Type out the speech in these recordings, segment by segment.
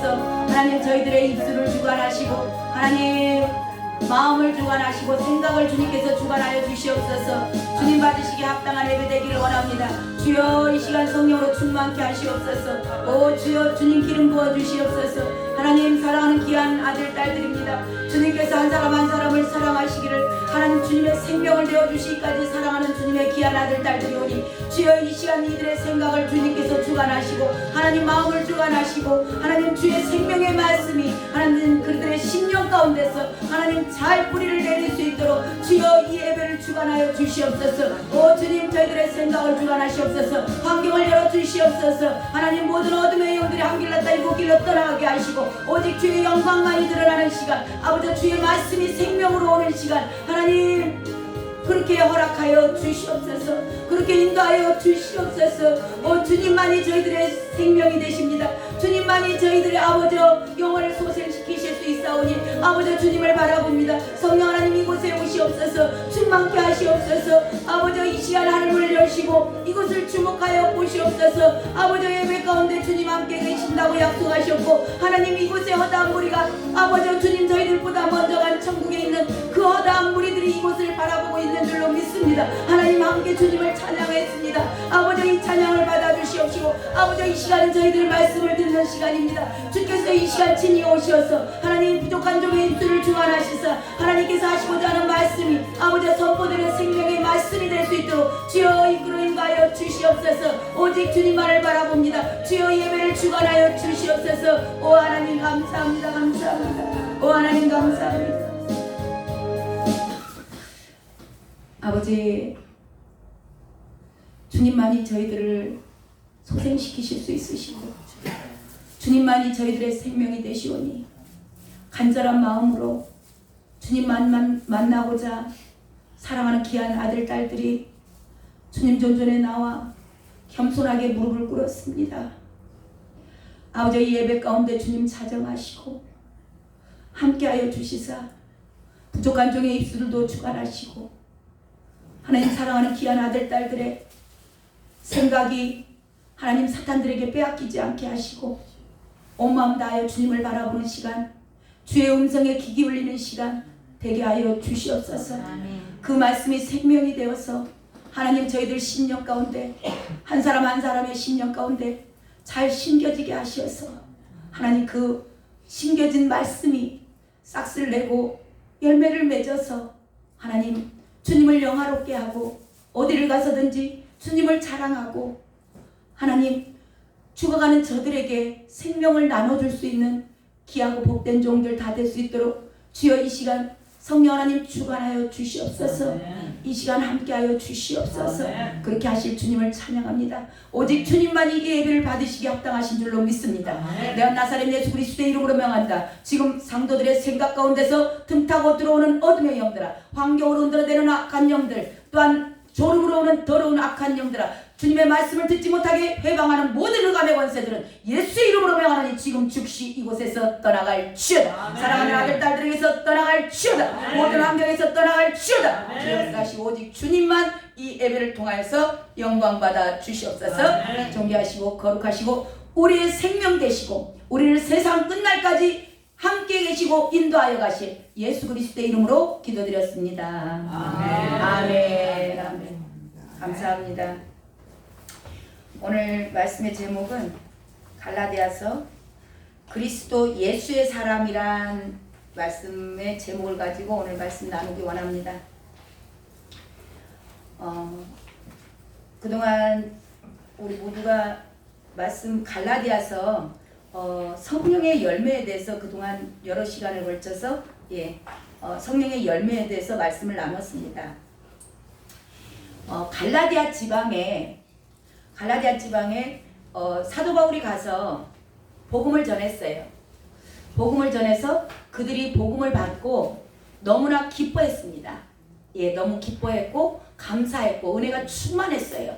오시어서. 하나님 저희들의 입술을 주관하시고 하나님 마음을 주관하시고 생각을 주님께서 주관하여 주시옵소서. 주님 받으시기에 합당한 예배 되기를 원합니다. 주여 이 시간 성령으로 충만케 하시옵소서. 오 주여 주님 기름 부어 주시옵소서. 하나님 사랑하는 귀한 아들 딸들입니다 주님께서 한 사람 한 사람을 사랑하시기를 하나님 주님의 생명을 내어주시기까지 사랑하는 주님의 귀한 아들 딸들이 오니 주여 이 시간 이들의 생각을 주님께서 주관하시고 하나님 마음을 주관하시고 하나님 주의 생명의 말 가운데서 하나님 잘 뿌리를 내릴 수 있도록 주여 이 예배를 주관하여 주시옵소서. 오 주님 저희들의 생각을 주관하시옵소서. 환경을 열어 주시옵소서. 하나님 모든 어둠의 영들이 한 길로 따 일곱 길로 떠나가게 하시고 오직 주의 영광만이 드러나는 시간 아버지 주의 말씀이 생명으로 오는 시간 하나님 그렇게 허락하여 주시옵소서. 그렇게 인도하여 주시옵소서. 오 주님만이 저희들의 생명이 되십니다. 주님만이 저희들의 아버지 영혼을 소생 시키실 수 있사오니 아버지 주님을 바라봅니다. 성령 하나님 이곳에 오시옵소서 충만케 하시옵소서. 아버지 이 시간 하늘을 여시고 이곳을 주목하여 보시옵소서. 아버지 예배 가운데 주님 함께 계신다고 약속하셨고 하나님 이곳에 허다한 무리가 아버지 주님 저희들보다 먼저 간 천국에 있는 그 허다한 무리들이 이곳을 바라보고 있는 줄로 믿습니다. 하나님 함께 주님을 찬양했습니다. 아버지 이 찬양을 받 아버지 이 시간은 저희들 말씀을 듣는 시간입니다. 주께서 이 시간 친히 오셔서 하나님 부족한 종의 입술을 주관하시사 하나님께서 하시고자 하는 말씀이 아버지 선포되는 생명의 말씀이 될 수 있도록 주여 이끌어 인가하여 주시옵소서. 오직 주님만을 바라봅니다. 주여 예배를 주관하여 주시옵소서. 오 하나님 감사합니다. 감사합니다. 오 하나님 감사합니다. 아버지 주님만이 저희들을 소생시키실 수 있으시고 주님만이 저희들의 생명이 되시오니 간절한 마음으로 주님만 만, 만나고자 사랑하는 귀한 아들 딸들이 주님 존전에 나와 겸손하게 무릎을 꿇었습니다. 아버지 이 예배 가운데 주님 찾아가시고 함께하여 주시사 부족한 종의 입술도 주관하시고 하나님 사랑하는 귀한 아들 딸들의 생각이 하나님 사탄들에게 빼앗기지 않게 하시고 온 마음 다하여 주님을 바라보는 시간 주의 음성에 귀 기 울리는 시간 되게 하여 주시옵소서. 그 말씀이 생명이 되어서 하나님 저희들 심령 가운데 한 사람 한 사람의 심령 가운데 잘 심겨지게 하셔서 하나님 그 심겨진 말씀이 싹스를 내고 열매를 맺어서 하나님 주님을 영화롭게 하고 어디를 가서든지 주님을 자랑하고 하나님 죽어가는 저들에게 생명을 나눠줄 수 있는 귀하고 복된 종들 다 될 수 있도록 주여 이 시간 성령 하나님 주관하여 주시옵소서. 이 시간 함께하여 주시옵소서. 그렇게 하실 주님을 찬양합니다. 오직 주님만이 이 예배를 받으시기 합당하신 줄로 믿습니다. 내가 나사렛 예수 그리스도의 이름으로 명한다. 지금 상도들의 생각 가운데서 틈타고 들어오는 어둠의 영들아 환경으로 흔들어대는 악한 영들 또한 졸음으로 오는 더러운 악한 영들아 주님의 말씀을 듣지 못하게 해방하는 모든 흑암의 권세들은 예수의 이름으로 명하노니 지금 즉시 이곳에서 떠나갈 치여다. 사랑하는 아들 딸들에게서 떠나갈 치여다. 모든 환경에서 떠나갈 주여 다시 오직 주님만 이 예배를 통하여서 영광 받아 주시옵소서. 존귀하시고 거룩하시고 우리의 생명 되시고 우리를 세상 끝날까지 함께 계시고 인도하여 가실 예수 그리스도의 이름으로 기도드렸습니다. 아멘. 아멘. 감사합니다. 오늘 말씀의 제목은 갈라디아서 그리스도 예수의 사람이란 말씀의 제목을 가지고 오늘 말씀 나누기 원합니다. 어, 그동안 우리 모두가 말씀 갈라디아서 어, 성령의 열매에 대해서 그동안 여러 시간을 걸쳐서 예, 어, 성령의 열매에 대해서 말씀을 나눴습니다. 어, 갈라디아 지방에 갈라디아 지방에 어, 사도 바울이 가서 복음을 전했어요. 복음을 전해서 그들이 복음을 받고 너무나 기뻐했습니다. 예, 너무 기뻐했고 감사했고 은혜가 충만했어요.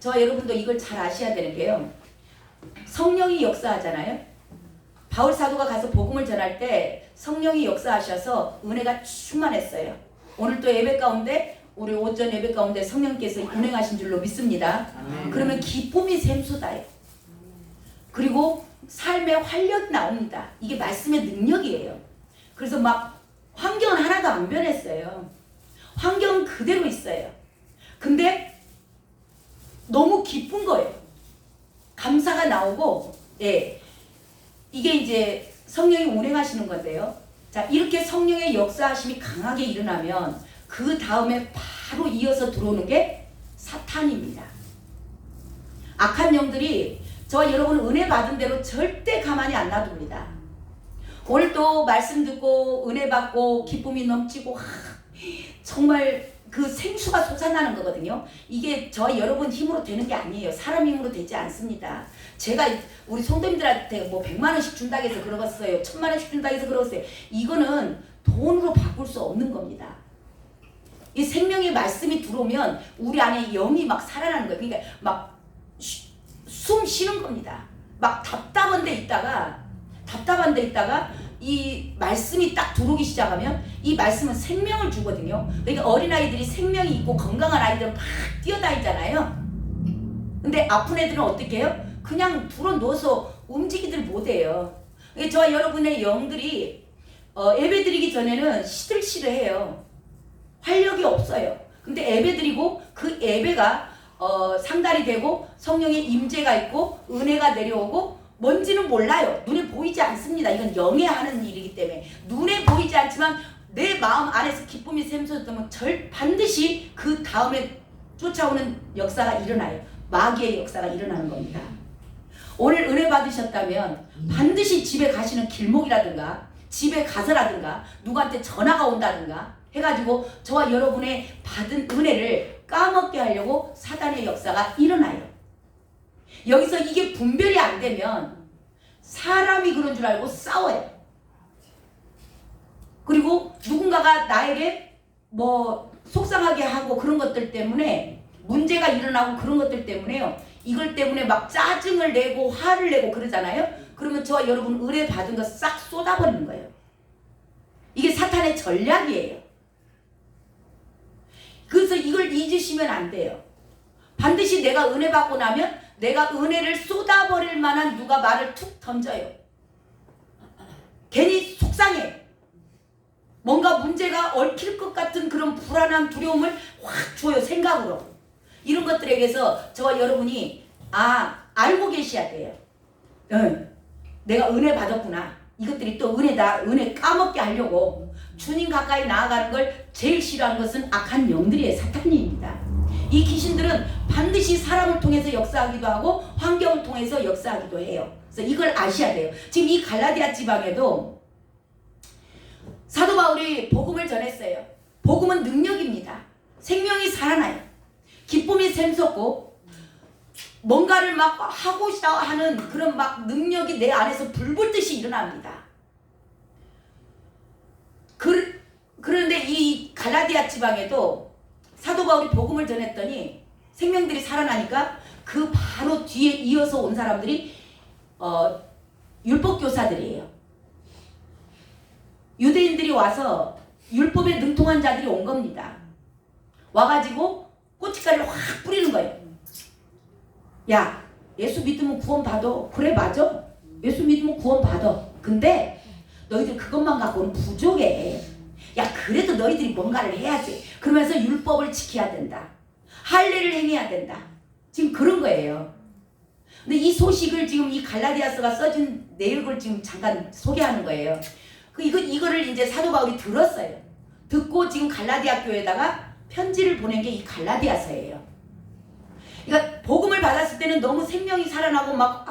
저 여러분도 이걸 잘 아셔야 되는 게요. 성령이 역사하잖아요. 바울 사도가 가서 복음을 전할 때 성령이 역사하셔서 은혜가 충만했어요. 오늘 또 예배 가운데 우리 오전 예배 가운데 성령께서 운행하신 줄로 믿습니다. 그러면 기쁨이 샘솟아요. 그리고 삶의 활력이 나옵니다. 이게 말씀의 능력이에요. 그래서 막 환경은 하나도 안 변했어요. 환경은 그대로 있어요. 근데 너무 기쁜 거예요. 감사가 나오고, 예. 이게 이제 성령이 운행하시는 건데요. 자, 이렇게 성령의 역사하심이 강하게 일어나면 그 다음에 바로 이어서 들어오는 게 사탄입니다. 악한 영들이 저와 여러분 은혜 받은 대로 절대 가만히 안 놔둡니다. 오늘 또 말씀 듣고 은혜 받고 기쁨이 넘치고 하, 정말 그 생수가 솟아나는 거거든요. 이게 저와 여러분 힘으로 되는 게 아니에요. 사람 힘으로 되지 않습니다. 제가 우리 성도님들한테 뭐 100만 원씩 준다고 해서 그러겠어요. 천만 원씩 준다고 해서 그러겠어요. 이거는 돈으로 바꿀 수 없는 겁니다. 이 생명의 말씀이 들어오면 우리 안에 영이 막 살아나는 거예요. 그러니까 막 숨 쉬는 겁니다. 막 답답한 데 있다가 답답한 데 있다가 이 말씀이 딱 들어오기 시작하면 이 말씀은 생명을 주거든요. 그러니까 어린아이들이 생명이 있고 건강한 아이들은 막 뛰어다니잖아요. 근데 아픈 애들은 어떻게 해요? 그냥 불어 넣어서 움직이들 못해요. 그러니까 저와 여러분의 영들이 어, 예배 드리기 전에는 시들시들해요. 활력이 없어요. 근데 예배 드리고 그 예배가 어, 상달이 되고 성령의 임재가 있고 은혜가 내려오고 뭔지는 몰라요. 눈에 보이지 않습니다. 이건 영에 하는 일이기 때문에 눈에 보이지 않지만 내 마음 안에서 기쁨이 샘솟으면 절 반드시 그 다음에 쫓아오는 역사가 일어나요. 마귀의 역사가 일어나는 겁니다. 오늘 은혜 받으셨다면 반드시 집에 가시는 길목이라든가 집에 가서라든가 누구한테 전화가 온다든가 해가지고 저와 여러분의 받은 은혜를 까먹게 하려고 사단의 역사가 일어나요. 여기서 이게 분별이 안 되면 사람이 그런 줄 알고 싸워요. 그리고 누군가가 나에게 뭐 속상하게 하고 그런 것들 때문에 문제가 일어나고 그런 것들 때문에요. 이걸 때문에 막 짜증을 내고 화를 내고 그러잖아요. 그러면 저와 여러분 은혜 받은 거 싹 쏟아버리는 거예요. 이게 사탄의 전략이에요. 그래서 이걸 잊으시면 안 돼요. 반드시 내가 은혜 받고 나면 내가 은혜를 쏟아버릴 만한 누가 말을 툭 던져요. 괜히 속상해. 뭔가 문제가 얽힐 것 같은 그런 불안한 두려움을 확 줘요, 생각으로. 이런 것들에게서 저와 여러분이, 아, 알고 계셔야 돼요. 응. 내가 은혜 받았구나. 이것들이 또 은혜다. 은혜 까먹게 하려고 주님 가까이 나아가는 걸 제일 싫어하는 것은 악한 영들이에요. 사탄입니다. 이 귀신들은 반드시 사람을 통해서 역사하기도 하고 환경을 통해서 역사하기도 해요. 그래서 이걸 아셔야 돼요. 지금 이 갈라디아 지방에도 사도 바울이 복음을 전했어요. 복음은 능력입니다. 생명이 살아나요. 기쁨이 샘솟고 뭔가를 막 하고자 하는 그런 막 능력이 내 안에서 불붙듯이 일어납니다. 그, 그런데 이 갈라디아 지방에도 사도 바울이 복음을 전했더니 생명들이 살아나니까 그 바로 뒤에 이어서 온 사람들이 어, 율법 교사들이에요. 유대인들이 와서 율법에 능통한 자들이 온 겁니다. 와가지고 꼬치가리를 확 뿌리는 거예요. 야, 예수 믿으면 구원 받아. 그래, 맞아. 예수 믿으면 구원 받아. 근데 너희들 그것만 갖고는 부족해. 야, 그래도 너희들이 뭔가를 해야지. 그러면서 율법을 지켜야 된다. 할례를 행해야 된다. 지금 그런 거예요. 근데 이 소식을 지금 이 갈라디아서가 써진 내용을 지금 잠깐 소개하는 거예요. 그 이거 이거를 이제 사도 바울이 들었어요. 듣고 지금 갈라디아 교회에다가 편지를 보낸 게 이 갈라디아서예요. 그러니까 복음을 받았을 때는 너무 생명이 살아나고 막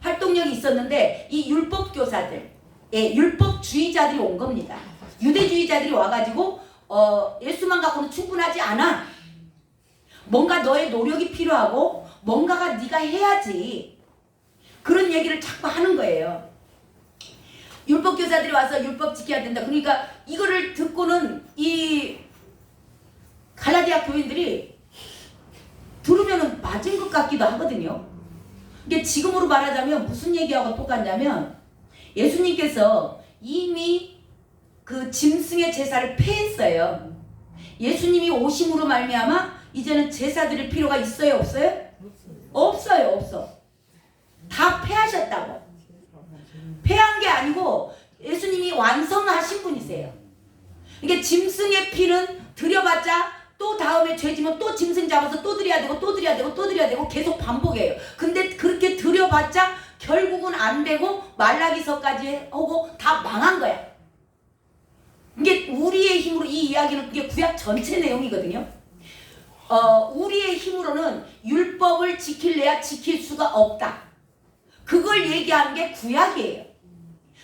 활동력이 있었는데 이 율법 교사들, 예, 율법주의자들이 온 겁니다. 유대주의자들이 와가지고 어, 예수만 갖고는 충분하지 않아. 뭔가 너의 노력이 필요하고 뭔가가 네가 해야지. 그런 얘기를 자꾸 하는 거예요. 율법 교사들이 와서 율법 지켜야 된다. 그러니까 이거를 듣고는 이 갈라디아 교인들이 들으면 맞은 것 같기도 하거든요. 이게 지금으로 말하자면 무슨 얘기하고 똑같냐면 예수님께서 이미 그 짐승의 제사를 폐했어요. 예수님이 오심으로 말미암아 이제는 제사 드릴 필요가 있어요, 없어요? 없어요, 없어. 다 패하셨다고. 패한 게 아니고 예수님이 완성하신 분이세요. 이게 짐승의 피는 들여봤자 또 다음에 죄지면 또 짐승 잡아서 또 드려야 되고 또 드려야 되고 또 드려야 되고 계속 반복해요. 근데 그렇게 들여봤자 결국은 안 되고 말라기서까지 하고 다 망한 거야. 이게 우리의 힘으로 이 이야기는 그게 구약 전체 내용이거든요. 어, 우리의 힘으로는 율법을 지킬래야 지킬 수가 없다. 그걸 얘기하는 게 구약이에요.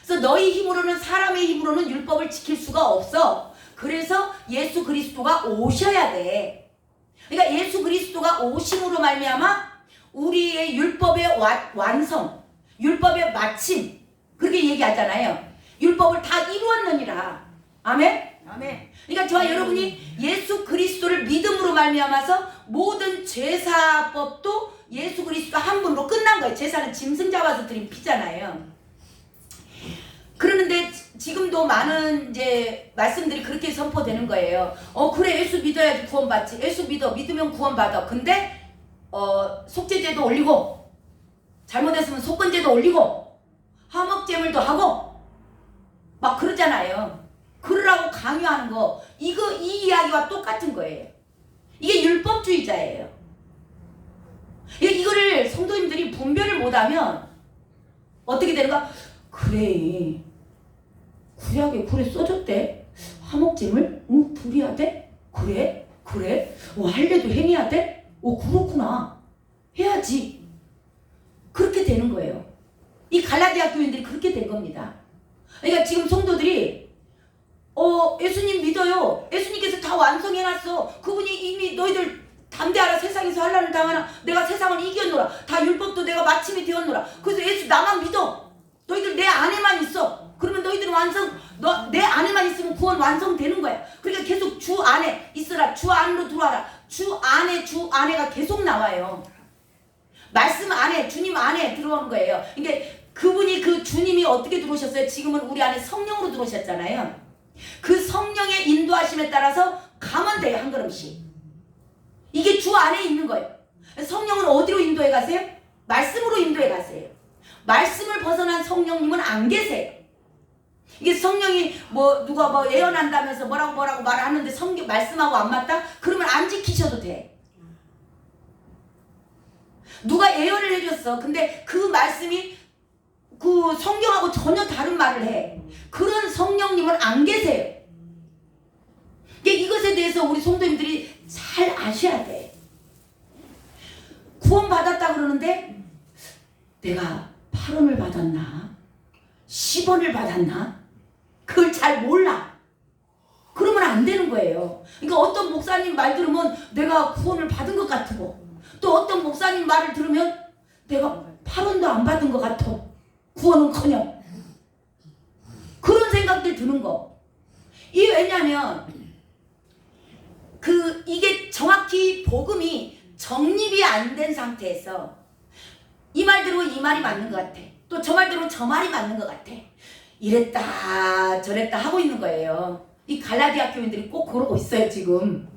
그래서 너희 힘으로는 사람의 힘으로는 율법을 지킬 수가 없어. 그래서 예수 그리스도가 오셔야 돼. 그러니까 예수 그리스도가 오심으로 말미암아 우리의 율법의 와- 완성, 율법의 마침 그렇게 얘기하잖아요. 율법을 다 이루었느니라. 아멘. 아멘. 그러니까 저와 여러분이 예수 그리스도를 믿음으로 말미암아서 모든 제사법도 예수 그리스도 한 분으로 끝난 거예요. 제사는 짐승 잡아서 드린 피잖아요. 그러는데 지- 지금도 많은 이제 말씀들이 그렇게 선포되는 거예요. 어 그래 예수 믿어야지 구원받지. 예수 믿어 믿으면 구원받아. 근데 어 속죄제도 올리고 잘못했으면 속건제도 올리고 화목제물도 하고 막 그러잖아요. 그러라고 강요하는 거 이거 이 이야기와 똑같은 거예요. 이게 율법주의자예요. 이- 이거를 성도님들이 분별을 못하면 어떻게 되는가? 그래 구약에 그래 써줬대 화목제물 응 드려야 돼 그래 그래 어, 할례도 행해야 돼? 어 그렇구나 해야지 그렇게 되는 거예요. 이 갈라디아 교인들이 그렇게 된 겁니다. 그러니까 지금 성도들이 어 예수님 믿어요. 예수님께서 다 완성해놨어. 그분이 이미 너희들 담대하라 세상에서 환란을 당하나 내가 세상을 이겨노라. 다 율법도 내가 마침이 되었노라. 그래서 예수 나만 믿어. 너희들 내 안에만 있어. 그러면 너희들은 완성 너 내 안에만 있으면 구원 완성되는 거야. 그러니까 계속 주 안에 있으라. 주 안으로 들어와라. 주 안에 주 안에가 계속 나와요. 말씀 안에 주님 안에 들어오는 거예요. 그러니까 그분이 그 주님이 어떻게 들어오셨어요? 지금은 우리 안에 성령으로 들어오셨잖아요. 그 성령의 인도하심에 따라서 가면 돼요 한 걸음씩. 이게 주 안에 있는 거예요. 성령은 어디로 인도해 가세요? 말씀으로 인도해 가세요. 말씀을 벗어난 성령님은 안 계세요. 이게 성령이 뭐 누가 뭐 예언한다면서 뭐라고 뭐라고 말하는데 성경 말씀하고 안 맞다? 그러면 안 지키셔도 돼. 누가 예언을 해줬어. 근데 그 말씀이 그 성경하고 전혀 다른 말을 해. 그런 성령님은 안 계세요. 이게 이것에 대해서 우리 성도님들이 잘 아셔야 돼. 구원 받았다 그러는데 내가 8원을 받았나? 10원을 받았나? 그걸 잘 몰라. 그러면 안 되는 거예요. 그러니까 어떤 목사님 말 들으면 내가 구원을 받은 것 같고 또 어떤 목사님 말을 들으면 내가 8원도 안 받은 것 같아. 구원은커녕 그런 생각들 드는 거. 이 왜냐면 그 이게 정확히 복음이 정립이 안 된 상태에서 이말 들으면 이 말이 맞는 것 같아. 또 저말 들으면 저 말이 맞는 것 같아. 이랬다 저랬다 하고 있는 거예요. 이 갈라디아 교인들이 꼭 그러고 있어요 지금.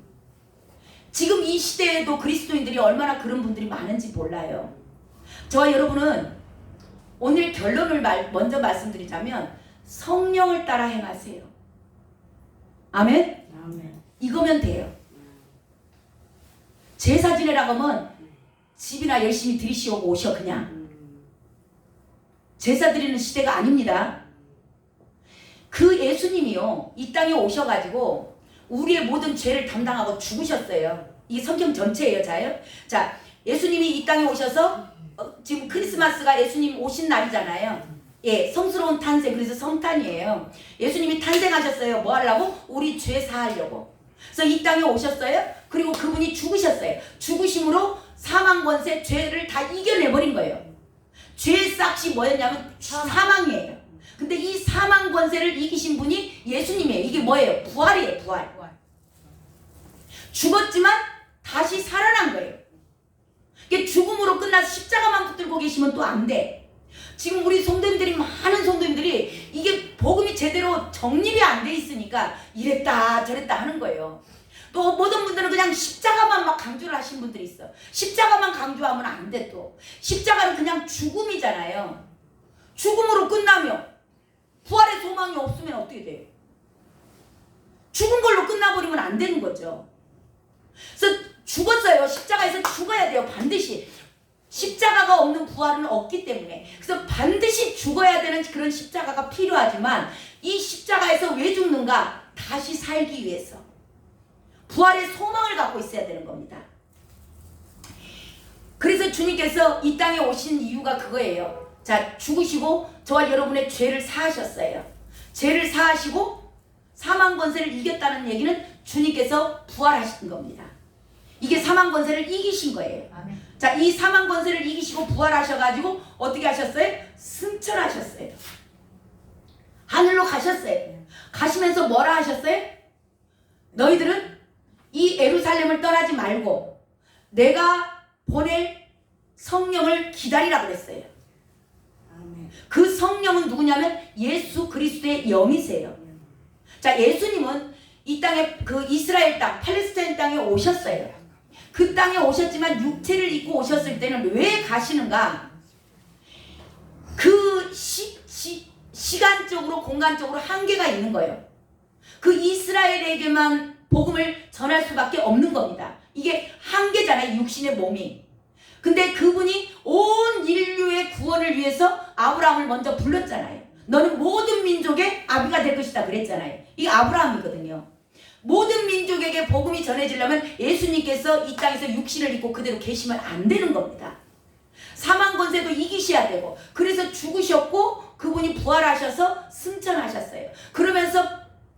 지금 이 시대에도 그리스도인들이 얼마나 그런 분들이 많은지 몰라요. 저와 여러분은 오늘 결론을 말, 먼저 말씀드리자면 성령을 따라 행하세요. 아멘? 아멘. 이거면 돼요. 제사 지내라고 하면 집이나 열심히 들이시오고 오셔 그냥. 제사 드리는 시대가 아닙니다. 그 예수님이요 이 땅에 오셔가지고 우리의 모든 죄를 담당하고 죽으셨어요. 이 성경 전체예요, 자요. 자, 예수님이 이 땅에 오셔서 어, 지금 크리스마스가 예수님 오신 날이잖아요. 예, 성스러운 탄생 그래서 성탄이에요. 예수님이 탄생하셨어요. 뭐 하려고? 우리 죄 사하려고. 그래서 이 땅에 오셨어요. 그리고 그분이 죽으셨어요. 죽으심으로 사망 권세 죄를 다 이겨내 버린 거예요. 죄의 싹이 뭐였냐면 사망이에요. 근데 이 사망 권세를 이기신 분이 예수님이에요. 이게 뭐예요? 부활이에요, 부활. 죽었지만 다시 살아난 거예요. 이게 죽음으로 끝나서 십자가만 붙들고 계시면 또 안 돼. 지금 우리 성도님들이 많은 성도님들이 이게 복음이 제대로 정립이 안 돼 있으니까 이랬다 저랬다 하는 거예요. 또 모든 분들은 그냥 십자가만 막 강조를 하시는 분들이 있어. 십자가만 강조하면 안 돼 또. 십자가는 그냥 죽음이잖아요. 죽음으로 끝나면 부활의 소망이 없으면 어떻게 돼요? 죽은 걸로 끝나버리면 안 되는 거죠. 그래서 죽었어요. 십자가에서 죽어야 돼요. 반드시. 십자가가 없는 부활은 없기 때문에. 그래서 반드시 죽어야 되는 그런 십자가가 필요하지만 이 십자가에서 왜 죽는가? 다시 살기 위해서. 부활의 소망을 갖고 있어야 되는 겁니다. 그래서 주님께서 이 땅에 오신 이유가 그거예요. 자, 죽으시고 저와 여러분의 죄를 사하셨어요. 죄를 사하시고 사망 권세를 이겼다는 얘기는 주님께서 부활하신 겁니다. 이게 사망 권세를 이기신 거예요. 아멘. 자, 이 사망 권세를 이기시고 부활하셔가지고 어떻게 하셨어요? 승천하셨어요. 하늘로 가셨어요. 가시면서 뭐라 하셨어요? 너희들은 이 에루살렘을 떠나지 말고 내가 보낼 성령을 기다리라 그랬어요. 그 성령은 누구냐면 예수 그리스도의 영이세요. 자, 예수님은 이 땅에 그 이스라엘 땅, 팔레스타인 땅에 오셨어요. 그 땅에 오셨지만 육체를 입고 오셨을 때는 왜 가시는가? 그 시, 시, 시간적으로 공간적으로 한계가 있는 거예요. 그 이스라엘에게만 복음을 전할 수밖에 없는 겁니다. 이게 한계잖아요. 육신의 몸이. 근데 그분이 온 인류의 구원을 위해서 아브라함을 먼저 불렀잖아요. 너는 모든 민족의 아비가 될 것이다 그랬잖아요. 이게 아브라함이거든요. 모든 민족에게 복음이 전해지려면 예수님께서 이 땅에서 육신을 입고 그대로 계시면 안 되는 겁니다. 사망 권세도 이기셔야 되고 그래서 죽으셨고 그분이 부활하셔서 승천하셨어요. 그러면서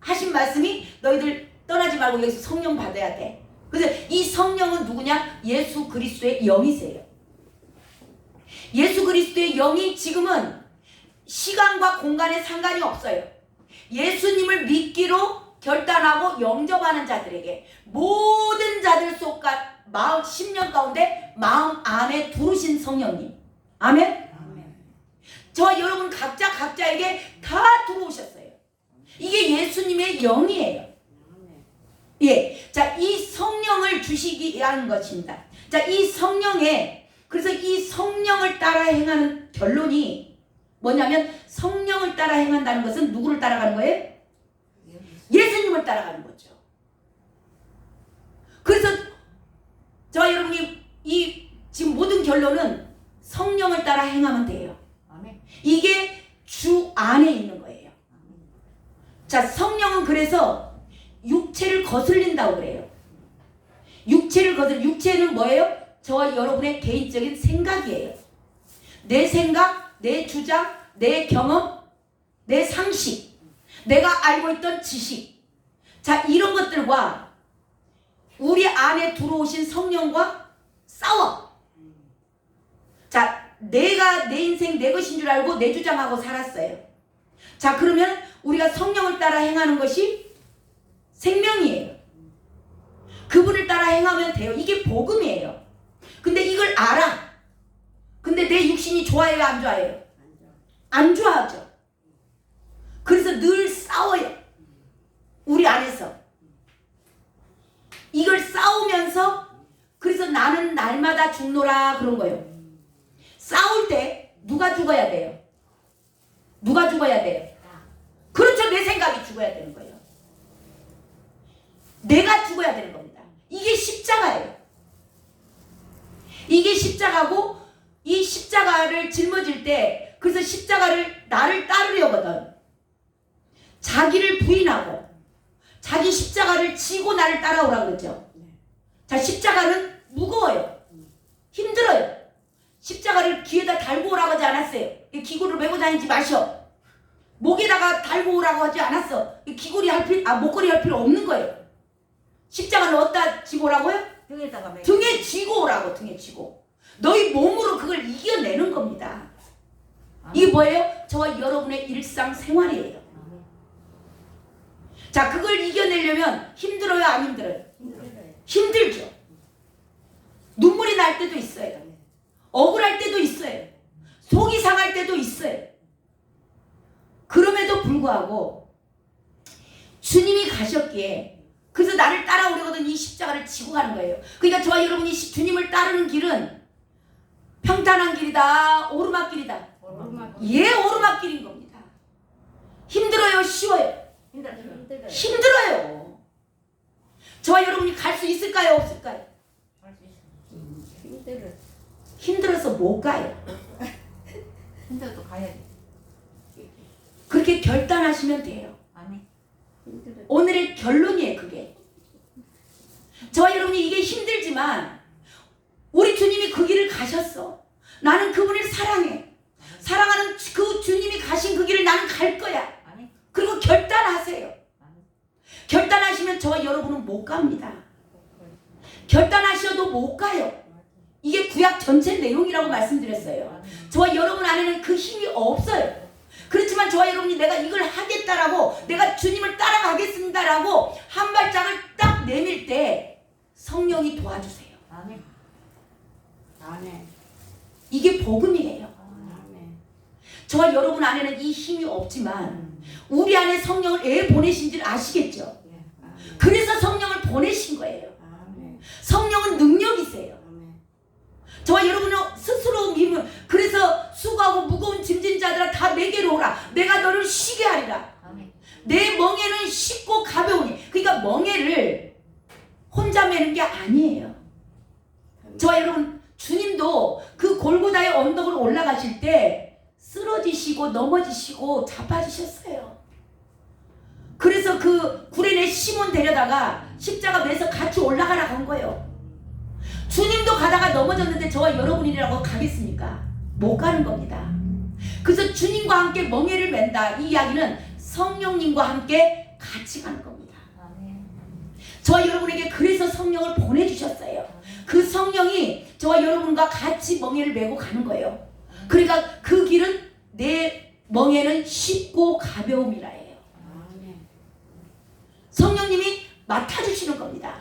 하신 말씀이 너희들 떠나지 말고 여기서 성령 받아야 돼. 그래서 이 성령은 누구냐? 예수 그리스도의 영이세요. 예수 그리스도의 영이 지금은 시간과 공간에 상관이 없어요. 예수님을 믿기로 결단하고 영접하는 자들에게 모든 자들 속과 마음 10년 가운데 마음 안에 두르신 성령님. 아멘. 아멘. 저와 여러분 각자 각자에게 다 들어오셨어요. 이게 예수님의 영이에요. 예. 자, 이 성령을 주시기 위한 것입니다. 자, 이 성령에, 그래서 이 성령을 따라 행하는 결론이 뭐냐면 성령을 따라 행한다는 것은 누구를 따라가는 거예요? 예수님을 따라가는 거죠. 그래서 저와 여러분이 이 지금 모든 결론은 성령을 따라 행하면 돼요. 아멘. 이게 주 안에 있는 거예요. 아멘. 자, 성령은 그래서 육체를 거슬린다고 그래요. 육체를 거슬, 육체는 뭐예요? 저와 여러분의 개인적인 생각이에요. 내 생각, 내 주장, 내 경험, 내 상식, 내가 알고 있던 지식. 자, 이런 것들과 우리 안에 들어오신 성령과 싸워. 자, 내가 내 인생 내 것인 줄 알고 내 주장하고 살았어요. 자, 그러면 우리가 성령을 따라 행하는 것이 생명이에요. 그분을 따라 행하면 돼요. 이게 복음이에요. 근데 이걸 알아. 근데 내 육신이 좋아해요, 안 좋아해요? 안 좋아하죠. 그래서 늘 싸워요. 우리 안에서. 이걸 싸우면서 그래서 나는 날마다 죽노라 그런 거예요. 싸울 때 누가 죽어야 돼요? 누가 죽어야 돼요? 그렇죠. 내 생각이 죽어야 되는 거예요. 내가 죽어야 되는 겁니다. 이게 십자가예요. 이게 십자가고 이 십자가를 짊어질 때 그래서 십자가를 나를 따르려거든. 자기를 부인하고 자기 십자가를 지고 나를 따라오라 그러죠. 자, 십자가는 무거워요. 힘들어요. 십자가를 귀에다 달고 오라고 하지 않았어요. 이 기구를 메고 다니지 마셔. 목에다가 달고 오라고 하지 않았어. 이 귀걸이 할 필요, 아, 목걸이 할 필요 없는 거예요. 십자가는 어디다 지고 오라고요? 등에다가 매. 등에 지고 오라고, 등에 지고. 너희 몸으로 그걸 이겨내는 겁니다. 이게 뭐예요? 저와 여러분의 일상 생활이에요. 자, 그걸 이겨내려면 힘들어요, 안 힘들어요? 힘들죠. 눈물이 날 때도 있어요. 억울할 때도 있어요. 속이 상할 때도 있어요. 그럼에도 불구하고 주님이 가셨기에 그래서 나를 따라오려거든 이 십자가를 지고 가는 거예요. 그러니까 저와 여러분이 시- 주님을 따르는 길은 평탄한 길이다, 오르막길이다. 예 오르막길인 겁니다. 힘들어요, 쉬워요? 힘들어요. 힘들어요. 저와 여러분이 갈 수 있을까요, 없을까요? 힘들어. 힘들어서 못 가요. 힘들어도 가야 돼. 그렇게 결단하시면 돼요. 오늘의 결론이에요, 그게. 저와 여러분이 이게 힘들지만 우리 주님이 그 길을 가셨어. 나는 그분을 사랑해. 사랑하는 그 주님이 가신 그 길을 나는 갈 거야. 그리고 결단하세요. 결단하시면 저와 여러분은 못 갑니다. 결단하셔도 못 가요. 이게 구약 전체 내용이라고 말씀드렸어요. 저와 여러분 안에는 그 힘이 없어요. 그렇지만 저와 여러분이 내가 이걸 하겠다라고 내가 주님을 따라가겠습니다라고 한 발짝을 딱 내밀 때 성령이 도와주세요. 아니. 아멘. 이게 복음이에요. 아멘. 저와 여러분 안에는 이 힘이 없지만 우리 안에 성령을 왜 보내신 줄 아시겠죠? 예. 그래서 성령을 보내신 거예요. 성령은 능력이세요. 저와 여러분은 스스로 믿으면 그래서 수고하고 무거운 짐진 자들아 다 내게로 오라 내가 너를 쉬게 하리라. 내 멍에는 쉽고 가벼우니 그러니까 멍에를 혼자 매는 게 아니에요 저와 여러분 주님도 그 골고다의 언덕을 올라가실 때 쓰러지시고 넘어지시고 자빠지셨어요 그래서 그 구레네 시몬 데려다가 십자가 매서 같이 올라가라 간 거예요 주님도 가다가 넘어졌는데 저와 여러분이라고 가겠습니까? 못 가는 겁니다. 그래서 주님과 함께 멍해를 맨다. 이 이야기는 성령님과 함께 같이 가는 겁니다. 저와 여러분에게 그래서 성령을 보내주셨어요. 그 성령이 저와 여러분과 같이 멍해를 메고 가는 거예요. 그러니까 그 길은 내 멍해는 쉽고 가벼움이라예요. 아멘. 성령님이 맡아주시는 겁니다.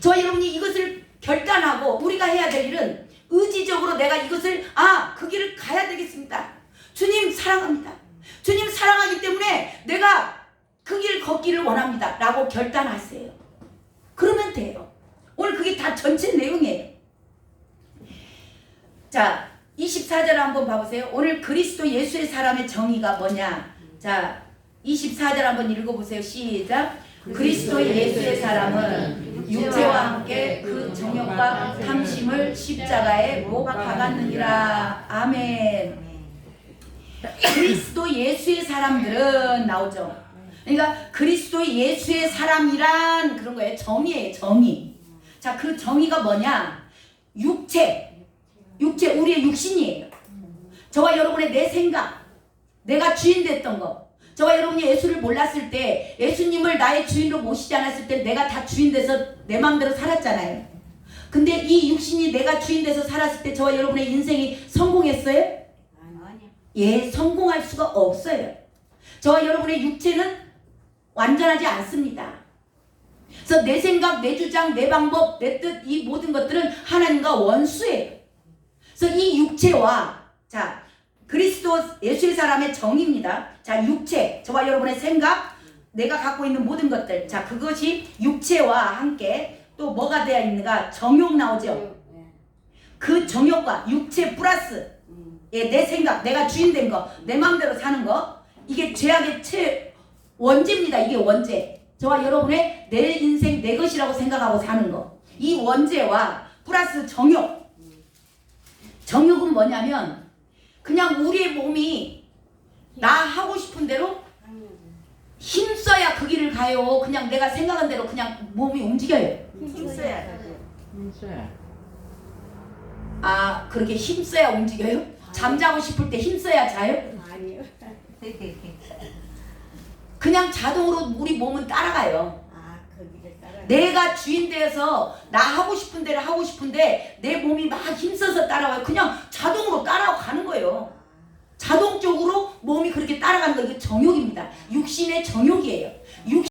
저와 여러분이 이것을 결단하고 우리가 해야 될 일은 의지적으로 내가 이것을 아 그 길을 가야 되겠습니다. 주님 사랑합니다. 주님 사랑하기 때문에 내가 그 길 걷기를 원합니다. 라고 결단하세요. 그러면 돼요. 오늘 그게 다 전체 내용이에요. 자, 24절 한번 봐보세요. 오늘 그리스도 예수의 사람의 정의가 뭐냐? 자, 24절 한번 읽어보세요. 시작. 그리스도 예수의 사람은 육체와 함께 그 정욕과 탐심을 십자가에 못 박았느니라. 아멘. 그리스도 예수의 사람들은 나오죠. 그러니까 그리스도 예수의 사람이란 그런 거예요. 정의예요. 정의. 자, 그 정의가 뭐냐? 육체. 육체 우리의 육신이에요. 저와 여러분의 내 생각, 내가 주인 됐던 거. 저와 여러분이 예수를 몰랐을 때 예수님을 나의 주인으로 모시지 않았을 때 내가 다 주인 돼서 내 마음대로 살았잖아요. 근데 이 육신이 내가 주인 돼서 살았을 때 저와 여러분의 인생이 성공했어요? 예, 성공할 수가 없어요. 저와 여러분의 육체는 완전하지 않습니다. 그래서 내 생각, 내 주장, 내 방법, 내 뜻, 이 모든 것들은 하나님과 원수예요. 그래서 이 육체와, 자, 그리스도 예수의 사람의 정입니다. 자, 육체, 저와 여러분의 생각, 내가 갖고 있는 모든 것들. 자, 그것이 육체와 함께 또 뭐가 되어 있는가? 정욕 나오죠. 예. 그 정욕과 육체 플러스 음. 예, 내 생각, 내가 주인 된 거, 내 마음대로 사는 거, 이게 죄악의 최 원죄입니다. 이게 원죄. 저와 여러분의 내 인생 내 것이라고 생각하고 사는 거. 이 원죄와 플러스 정욕. 정욕은 뭐냐면 그냥 우리의 몸이 나 하고 싶은 대로. 힘써야 그 길을 가요. 그냥 내가 생각한 대로 그냥 몸이 움직여요. 힘써야 돼. 아, 그렇게 힘써야 움직여요? 잠자고 싶을 때 힘써야 자요? 아니요. 그냥 자동으로 우리 몸은 따라가요. 내가 주인 되어서 나 하고 싶은 대로 하고 싶은데 내 몸이 막 힘써서 따라와요. 그냥 자동으로 따라가는 거예요. 자동적으로 몸이 그렇게 따라가는 거 이게 정욕입니다. 육신의 정욕이에요. 육